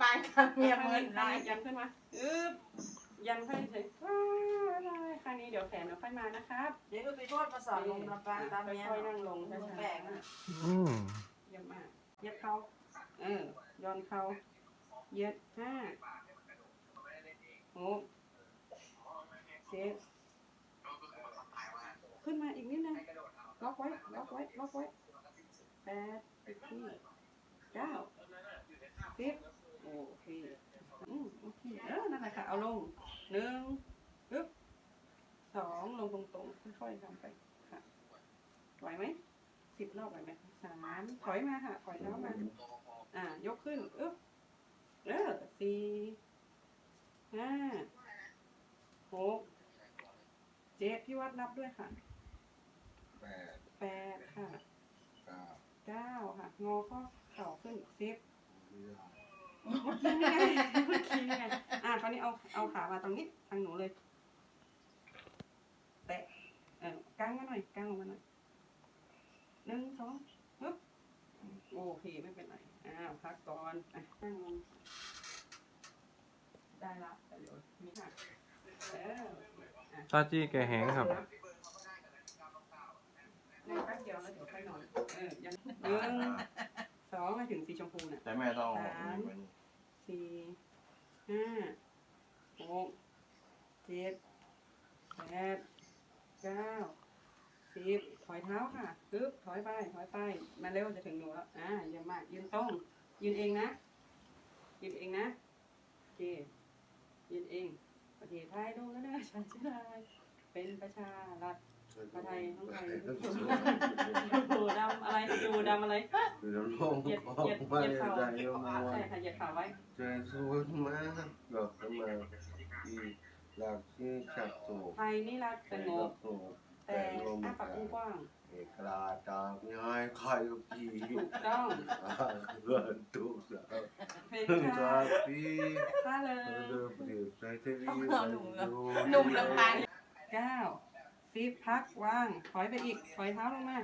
ปานกับเมียข้างเมินี้นข้างได้นี้ยันขึ้นมาอึ๊บยันขึ้นเฉยว้ายข้างนี้เดี๋ยวแขนเดี๋ยวค่อยมานะครับเดี๋ยวไปโทษมาสอนลงลำปางตามเมียค่อยๆนั่งลงลช้างแบกๆนะอืมเยี่ยมมากเหย็ดเขาเออย้อนเขาเหย็ดห้าหกเจ็ดขึ้นมาอีกนิดนึงล็อกไว้ล็อกไว้ล็อกไว้แปดสิบที่เก้าสิบโอ เคอืมโอเคเออนั่นแหละค่ะ เอาลงหนึ่งปึ๊บสองลงตรงๆค่อยๆทำไปค่ะไหวไหมสิบรอบไหวไหมสามถอยมาค่ะถอยเท้ามาอ่า ยกขึ้นอึ๊บเออสี่ห้าหกเจ็ดพี่วัดนับด้วยค่ะแปดแปดค่ะเก้าเก้าค่ะ งอข้อเข่าขึ้นสิบ เมื่อกี้ไงเมื่อกี้ไงอ่าคราวนี้เอาเอาขามาตรงนี้ทางหนูเลย แตะเออกางมาหน่อยกางลงมาหน่อยหนึ่งสองปึ๊บโอเคไม่เป็นไรอ้าวพักก่อนอะนั่งลงได้ละแต่เดี๋ยวมีค่ะเออซาจี้แกแห้งครับ นั่งแป๊บเดียวแล้วเดี๋ยวค่อยนอนเออยังหนึ่ง องมาถึงสีชมพูน่ะ แต่แม่ต้องสามสี่ห้าหกเจ็ดแปดเก้าสิบถอยเท้าค่ะปึ๊บถอยไปถอยไปมาเร็วจะถึงหนูแล้วอ่าเยี่ยมมากยืนตรงยืนเองนะยืนเองนะโอเคยืนเองประเทศไทยดูแล้วนะชาติไทยเป็นประชารัฐ ประไทยทั้งไทยอยู่ดำอะไรอยู่ดำอะไรเรือลงเหยียดเหยียดเหยียดเข่าใจยมใช่ค่ะเหยียดขาไว้ใจสวนมาหลอกกมาอีหลักที่ฉับโตไทยนี่รักสงบแต่อ้าปากกว้างเอกลาตาง่ายใครก็ผีๆถูกต้องเพื่อนทุกสาวเพชถึงรจาค่ะพี่ท่าเลเอยอเปรียบใจเทวีหนุ่มลำปางเก้า สิพักวาง ถอยไปอีก ถอยเท้าลงมา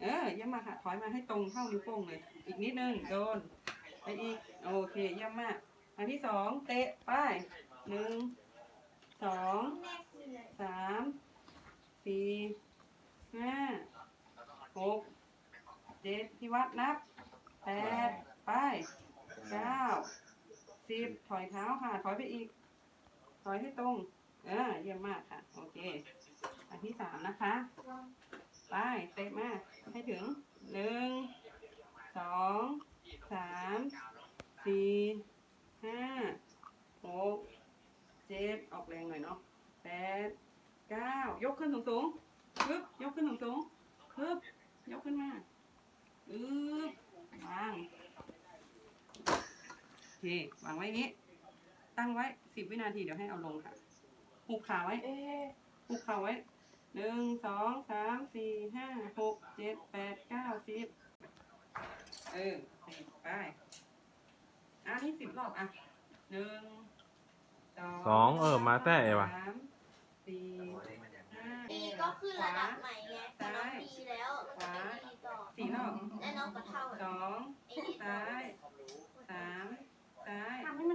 เออเยี่ยมมากค่ะ ถอยมาให้ตรงเท่านิ้วโป้งเลย อีกนิดนึง โดน ไปอีก โอเค เยี่ยมมาก อันที่สองเตะไป้ายหนึ่ง สอง สาม สี่ ห้า หก เจ็ดที่วัดนับ แปดไป้ายเก้า สิบ ถอยเท้าค่ะ ถอยไปอีก ถอยให้ตรง เออเยี่ยมมากค่ะ โอเค อันที่สามนะคะไปเตะมาให้ถึงหนึ่งสองสามสี่ห้าหกเจ็ดออกแรงหน่อยเนาะแปดเก้ายกขึ้นสูงสูงๆปึ๊บยกขึ้นสูงสูงๆปึ๊บยกขึ้นมาปึ๊บวางโอเควางไว้อย่างนี้ ตั้งไว้สิบวินาทีเดี๋ยวให้เอาลงค่ะหุบขาไว้เอ๊ะหุบเข่าไว้ หนึ่งสองสามสี่ห้าหกเจ็ดแปดเก้าสิบเออสิบไปอะนี่สิบรอบอะหนึ่งสองสองเออมาแต่เอวะสามสี่ห้าปีก็ขึ้นระดับใหม่ไงพอน้องปีแล้วขวาปีต่อสี่รอบและน้องก็เท่าสองไอ้นี่ต่อซ้ายไ